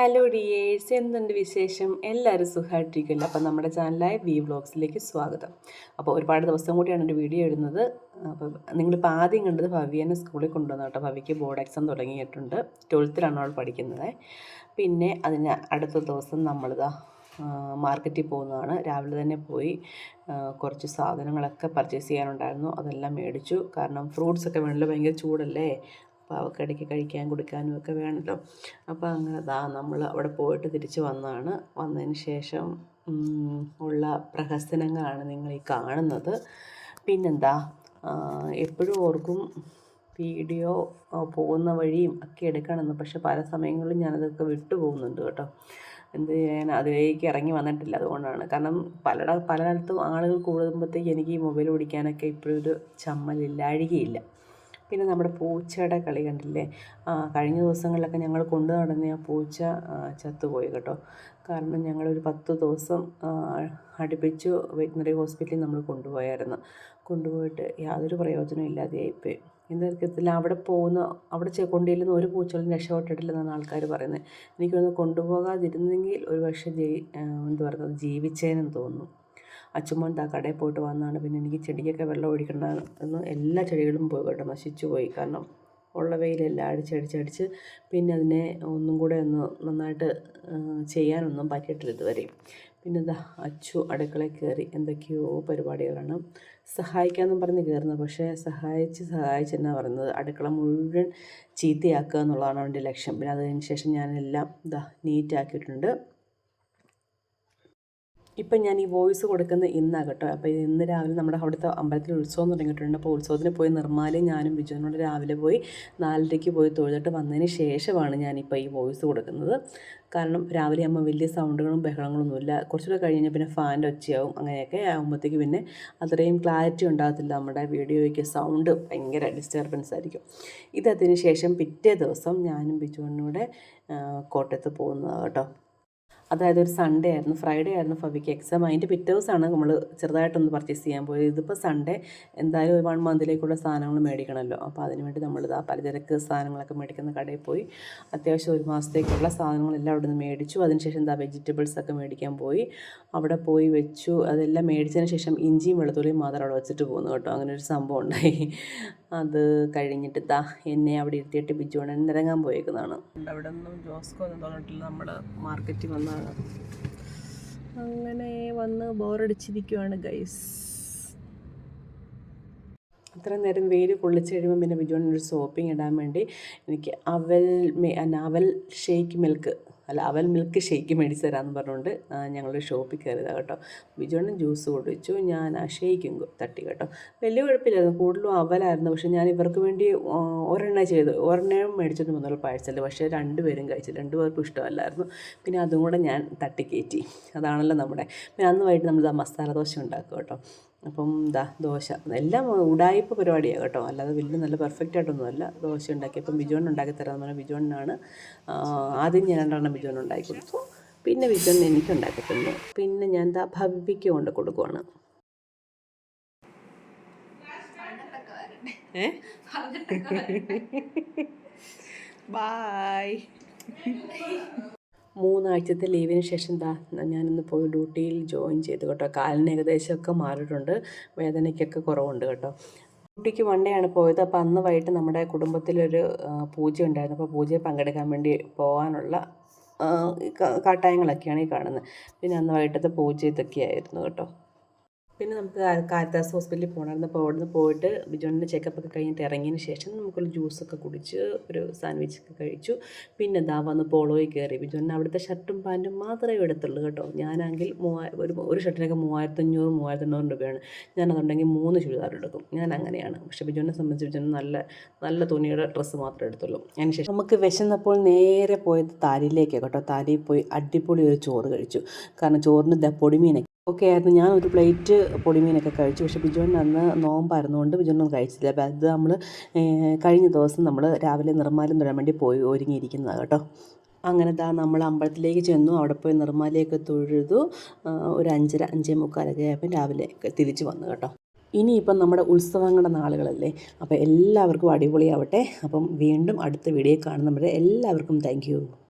Hello dears എന്തുണ്ട് വിശേഷം? എല്ലാവരും സുഖമായിട്ടിരിക്കില്ല അപ്പോൾ നമ്മുടെ ചാനലായ വി വ്ളോഗ്സിലേക്ക് സ്വാഗതം. അപ്പോൾ ഒരുപാട് ദിവസം കൂടിയാണ് എന്റെ വീഡിയോ ഇടുന്നത്. അപ്പോൾ നിങ്ങളിപ്പോൾ ആദ്യം കണ്ടത് ഭവ്യനെ സ്കൂളിൽ കൊണ്ടുവന്നു കേട്ടോ. ഭവ്യയ്ക്ക് ബോർഡ് എക്സാം തുടങ്ങിയിട്ടുണ്ട്. ട്വൽത്തിലാണ് അവൾ പഠിക്കുന്നത്. പിന്നെ അതിന് അടുത്ത ദിവസം നമ്മളിതാ മാർക്കറ്റിൽ പോകുന്നതാണ്. രാവിലെ തന്നെ പോയി കുറച്ച് സാധനങ്ങളൊക്കെ പർച്ചേസ് ചെയ്യാനുണ്ടായിരുന്നു. അതെല്ലാം മേടിച്ചു. കാരണം ഫ്രൂട്ട്സൊക്കെ വേണമല്ലോ. ഭയങ്കര ചൂടല്ലേ? അപ്പോൾ അവൾക്ക് ഇടയ്ക്ക് കഴിക്കാൻ കൊടുക്കാനും ഒക്കെ വേണമല്ലോ അപ്പോൾ അങ്ങനെ ദാ നമ്മൾ അവിടെ പോയിട്ട് തിരിച്ച് വന്നതാണ് വന്നതിന് ശേഷം ഉള്ള പ്രഹസനങ്ങളാണ് നിങ്ങൾ ഈ കാണുന്നത്. പിന്നെന്താ എപ്പോഴും ഓർക്കും വീഡിയോ പോകുന്ന വഴിയും ഒക്കെ എടുക്കണമെന്ന്. പക്ഷെ പല സമയങ്ങളിലും ഞാനതൊക്കെ വിട്ടു പോകുന്നുണ്ട് കേട്ടോ. എന്ത് ചെയ്യാൻ അതിലേക്ക് ഇറങ്ങി വന്നിട്ടില്ല അതുകൊണ്ടാണ്. കാരണം പല പലയിടത്തും ആളുകൾ കൂടുമ്പോഴത്തേക്ക് എനിക്ക് ഈ മൊബൈൽ പിടിക്കാനൊക്കെ ഇപ്പോഴൊരു ചമ്മലില്ലാഴികയില്ല പിന്നെ നമ്മുടെ പൂച്ചയുടെ കളി കണ്ടില്ലേ? കഴിഞ്ഞ ദിവസങ്ങളിലൊക്കെ ഞങ്ങൾ കൊണ്ടു നടന്ന ആ പൂച്ച ചത്തുപോയി കേട്ടോ. കാരണം ഞങ്ങളൊരു പത്ത് ദിവസം അടുപ്പിച്ചു വെറ്റിനറി ഹോസ്പിറ്റലിൽ നമ്മൾ കൊണ്ടുപോയായിരുന്നു. കൊണ്ടുപോയിട്ട് യാതൊരു പ്രയോജനവും ഇല്ലാതെയായിപ്പോയി എന്തായിരിക്കത്തില്ല അവിടെ പോകുന്ന അവിടെ കൊണ്ടുചെല്ലുന്ന ഒരു പൂച്ചകളും രക്ഷപ്പെട്ടിട്ടില്ലെന്നാണ് ആൾക്കാർ പറയുന്നത്. എനിക്കൊന്ന് കൊണ്ടുപോകാതിരുന്നെങ്കിൽ ഒരു പക്ഷേ ജയി എന്താ പറയുന്നത് ജീവിച്ചേനെന്ന് തോന്നുന്നു. അച്ചുമ്മൻ താ കടയിൽ പോയിട്ട് വന്നതാണ്. പിന്നെ എനിക്ക് ചെടിക്കൊക്കെ വെള്ളം ഒഴിക്കണ്ട എന്ന് എല്ലാ ചെടികളും പോയി കേട്ടോ നശിച്ചു പോയി. കാരണം ഉള്ള വെയിലെല്ലാം അടിച്ചടിച്ചടിച്ച് പിന്നെ അതിനെ ഒന്നും കൂടെ ഒന്ന് നന്നായിട്ട് ചെയ്യാനൊന്നും പറ്റിയിട്ടില്ല ഇതുവരെ. പിന്നെ എന്താ അച്ചു അടുക്കളയിൽ കയറി എന്തൊക്കെയോ പരിപാടികളാണ് സഹായിക്കാമെന്നും പറഞ്ഞ് കയറുന്നത്. പക്ഷേ സഹായിച്ച് സഹായിച്ച് എന്നാ പറയുന്നത്? അടുക്കള മുഴുവൻ ചീത്തയാക്കുക എന്നുള്ളതാണ് അവന്റെ ലക്ഷ്യം. പിന്നെ അതിന് ശേഷം ഞാനെല്ലാം ഇതാ നീറ്റാക്കിയിട്ടുണ്ട്. ഇപ്പം ഞാൻ ഈ വോയിസ് കൊടുക്കുന്നത് ഇന്നാണ് കേട്ടോ. അപ്പോൾ ഇന്ന് രാവിലെ നമ്മുടെ അവിടുത്തെ അമ്പലത്തിൽ ഉത്സവം തുടങ്ങിയിട്ടുണ്ട്. അപ്പോൾ ഉത്സവത്തിന് പോയി നിർമ്മാലയും ഞാനും ബിജുവിനോട് രാവിലെ പോയി നാലരയ്ക്ക് പോയി തൊഴുതിട്ട് വന്നതിന് ശേഷമാണ് ഞാനിപ്പോൾ ഈ വോയിസ് കൊടുക്കുന്നത്. കാരണം രാവിലെ ആകുമ്പോൾ വലിയ സൗണ്ടുകളും ബഹളങ്ങളൊന്നുമില്ല കുറച്ചുകൂടെ കഴിഞ്ഞാൽ പിന്നെ ഫാന്റെ ഒച്ചയാവും അങ്ങനെയൊക്കെ ആകുമ്പോഴത്തേക്ക് പിന്നെ അത്രയും ക്ലാരിറ്റി ഉണ്ടാകത്തില്ല നമ്മുടെ വീഡിയോയ്ക്ക്. സൗണ്ട് ഭയങ്കര ഡിസ്റ്റർബൻസ് ആയിരിക്കും. ഇതതിന് ശേഷം പിറ്റേ ദിവസം ഞാനും ബിജുവിനൂടെ കോട്ടയത്ത് പോകുന്നതാണ് കേട്ടോ. അതായത് ഒരു സൺഡേ ആയിരുന്നു. ഫ്രൈഡേ ആയിരുന്നു ഫവിക്ക് എക്സാം അതിന്റെ പിറ്റേ ദിവസമാണ് നമ്മൾ ചെറുതായിട്ടൊന്ന് പർച്ചേസ് ചെയ്യാൻ പോയത്. ഇതിപ്പോൾ സൺഡേ എന്തായാലും ഒരു വൺ മന്തിലേക്കുള്ള സാധനങ്ങൾ മേടിക്കണമല്ലോ അപ്പോൾ അതിനുവേണ്ടി നമ്മൾ ഇതാ പലചരക്ക് സാധനങ്ങളൊക്കെ മേടിക്കുന്ന കടയിൽ പോയി. അത്യാവശ്യം ഒരു മാസത്തേക്കുള്ള സാധനങ്ങളെല്ലാം അവിടെ നിന്ന് മേടിച്ചു. അതിനുശേഷം എന്താ വെജിറ്റബിൾസ് ഒക്കെ മേടിക്കാൻ പോയി. അവിടെ പോയി വെച്ചു. അതെല്ലാം മേടിച്ചതിന് ശേഷം ഇഞ്ചിയും വെളുത്തുള്ളിയും മാത്രം അവിടെ വെച്ചിട്ട് പോകുന്നു കേട്ടോ. അങ്ങനെ ഒരു സംഭവം ഉണ്ടായി. അത് കഴിഞ്ഞിട്ട് ദാ എന്നെ അവിടെ ഇരുത്തിയിട്ട് ബിജുവണ്ണൻ ഇറങ്ങാൻ പോയേക്കുന്നതാണ്. അവിടെ നിന്നും ജോസ്കോ എന്ന് തോന്നിട്ടില്ല നമ്മൾ മാർക്കറ്റിൽ വന്നാണ്. അങ്ങനെ വന്ന് ബോറടിച്ചിരിക്കുവാണ് ഗൈസ്. അത്രയും നേരം വെയിൽ കൊള്ളിച്ച് കഴിയുമ്പോൾ പിന്നെ ബിജുവിനൊരു സോപ്പിംഗ് ഇടാൻ വേണ്ടി എനിക്ക് അവൽ അവൽ ഷേക്ക് മിൽക്ക് അല്ല അവൽ മിൽക്ക് ഷേക്ക് മേടിച്ച് തരാമെന്ന് പറഞ്ഞുകൊണ്ട് ഞങ്ങളൊരു ഷോപ്പിൽ കയറിയതാണ് കേട്ടോ. ബിജുണ്ണൻ ജ്യൂസ് കുടിച്ചു ഞാൻ ആ ഷേക്കും തട്ടി കേട്ടോ. വലിയ കുഴപ്പമില്ലായിരുന്നു കൂടുതലും അവലായിരുന്നു പക്ഷേ ഞാൻ ഇവർക്ക് വേണ്ടി ഒരെണ്ണ ചെയ്തു. ഒരെണ്ണയും മേടിച്ചിട്ട് വന്നാൽ പാഴ്സൽ പക്ഷേ രണ്ടുപേരും കഴിച്ചു. രണ്ടുപേർക്കും ഇഷ്ടമല്ലായിരുന്നു. പിന്നെ അതും കൂടെ ഞാൻ തട്ടിക്കയറ്റി. അതാണല്ലോ നമ്മുടെ പിന്നെ അന്ന് വൈകിട്ട് നമ്മൾ മസാല ദോശ ഉണ്ടാക്കും കേട്ടോ. അപ്പം ദാ ദോശ. എല്ലാം ഉടായ്പ പരിപാടിയാണ് കേട്ടോ. അല്ലാതെ വലിയ നല്ല പെർഫെക്റ്റ് ആയിട്ടൊന്നുമല്ല. ദോശ ഉണ്ടാക്കി. അപ്പം ബിജോൺ ഉണ്ടാക്കി തരാമെന്ന് പറഞ്ഞാൽ ബിജോണിനാണ് ആദ്യം ഞാൻ രണ്ടെണ്ണം ബിജോൺ ഉണ്ടാക്കി കൊടുത്തു. പിന്നെ ബിജോൺ എനിക്ക് ഉണ്ടാക്കി തന്നു. പിന്നെ ഞാൻ ദാ ഭവ്യയ്ക്ക് കൊണ്ട് കൊടുക്കുവാണ്. ഏ? ബായ് മൂന്നാഴ്ചത്തെ ലീവിന് ശേഷം എന്താ ഞാനിന്ന് പോയി ഡ്യൂട്ടിയിൽ ജോയിൻ ചെയ്തു കേട്ടോ. കാലിന് ഏകദേശമൊക്കെ മാറിയിട്ടുണ്ട്. വേദനയ്ക്കൊക്കെ കുറവുണ്ട് കേട്ടോ. ഡ്യൂട്ടിക്ക് വണ്ടിയാണ് പോയത്. അപ്പോൾ അന്ന് വൈകിട്ട് നമ്മുടെ കുടുംബത്തിലൊരു പൂജ ഉണ്ടായിരുന്നു. അപ്പോൾ പൂജയെ പങ്കെടുക്കാൻ വേണ്ടി പോകാനുള്ള കാട്ടായങ്ങളൊക്കെയാണ് ഈ കാണുന്നത്. പിന്നെ അന്ന് വൈകിട്ടത്തെ പൂജ ഇതൊക്കെയായിരുന്നു കേട്ടോ. പിന്നെ നമുക്ക് കാരിത്താസ് ഹോസ്പിറ്റലിൽ പോകണമായിരുന്നു അപ്പോൾ അവിടെ നിന്ന് പോയിട്ട് ബിജോണിന്റെ ചെക്കപ്പൊക്കെ കഴിഞ്ഞിട്ട് ഇറങ്ങിയതിന് ശേഷം നമുക്കൊരു ജ്യൂസൊക്കെ കുടിച്ച് ഒരു സാൻഡ്വിച്ച് ഒക്കെ കഴിച്ചു. പിന്നെ എന്താ വന്ന് പോളോയിൽ കയറി. ബിജോണിന് അവിടുത്തെ ഷർട്ടും പാന്റും മാത്രമേ എടുത്തുള്ളൂ കേട്ടോ. ഞാനാണെങ്കിൽ മൂവായിരം ഒരു ഒരു ഷർട്ടിനൊക്കെ മൂവായിരത്തഞ്ഞൂറ് മൂവായിരത്തെണ്ണൂറ് രൂപയാണ്. ഞാനതുണ്ടെങ്കിൽ മൂന്ന് ചുരിദാർ എടുക്കും. ഞാൻ അങ്ങനെയാണ്. പക്ഷേ ബിജോണിനെ സംബന്ധിച്ച് ബിജോൺ നല്ല നല്ല തുണിയുടെ ഡ്രസ്സ് മാത്രമേ എടുത്തുള്ളൂ. അതിന് ശേഷം നമുക്ക് വിശന്നപ്പോൾ നേരെ പോയത് താരിയിലേക്ക് കേട്ടോ. താരിയിൽ പോയി അടിപൊളി ഒരു ചോറ് കഴിച്ചു. കാരണം ചോറിന് പൊടിമീനൊക്കെ ഓക്കെ ആയിരുന്നു. ഞാൻ ഒരു പ്ലേറ്റ് പൊടിമീനൊക്കെ കഴിച്ചു. പക്ഷേ ബിജുവിന് അന്ന് നോമ്പായിരുന്നുകൊണ്ട് ബിജുവിനൊന്നും കഴിച്ചില്ല. അപ്പോൾ അത് നമ്മൾ കഴിഞ്ഞ ദിവസം നമ്മൾ രാവിലെ നിർമ്മാലം തൊഴാൻ വേണ്ടി പോയി ഒരുങ്ങിയിരിക്കുന്നതാണ് കേട്ടോ. അങ്ങനെ ദാ നമ്മൾ അമ്പലത്തിലേക്ക് ചെന്നു. അവിടെ പോയി നിർമ്മാലയൊക്കെ തൊഴുതു. ഒരു അഞ്ചര അഞ്ചേ മുക്കാലൊക്കെ ആയപ്പോൾ രാവിലെ തിരിച്ചു വന്നു കേട്ടോ. ഇനിയിപ്പം നമ്മുടെ ഉത്സവങ്ങളുടെ നാളുകളല്ലേ? അപ്പോൾ എല്ലാവർക്കും അടിപൊളിയാവട്ടെ. അപ്പം വീണ്ടും അടുത്ത വീഡിയോ കാണുന്നവരെ എല്ലാവർക്കും താങ്ക്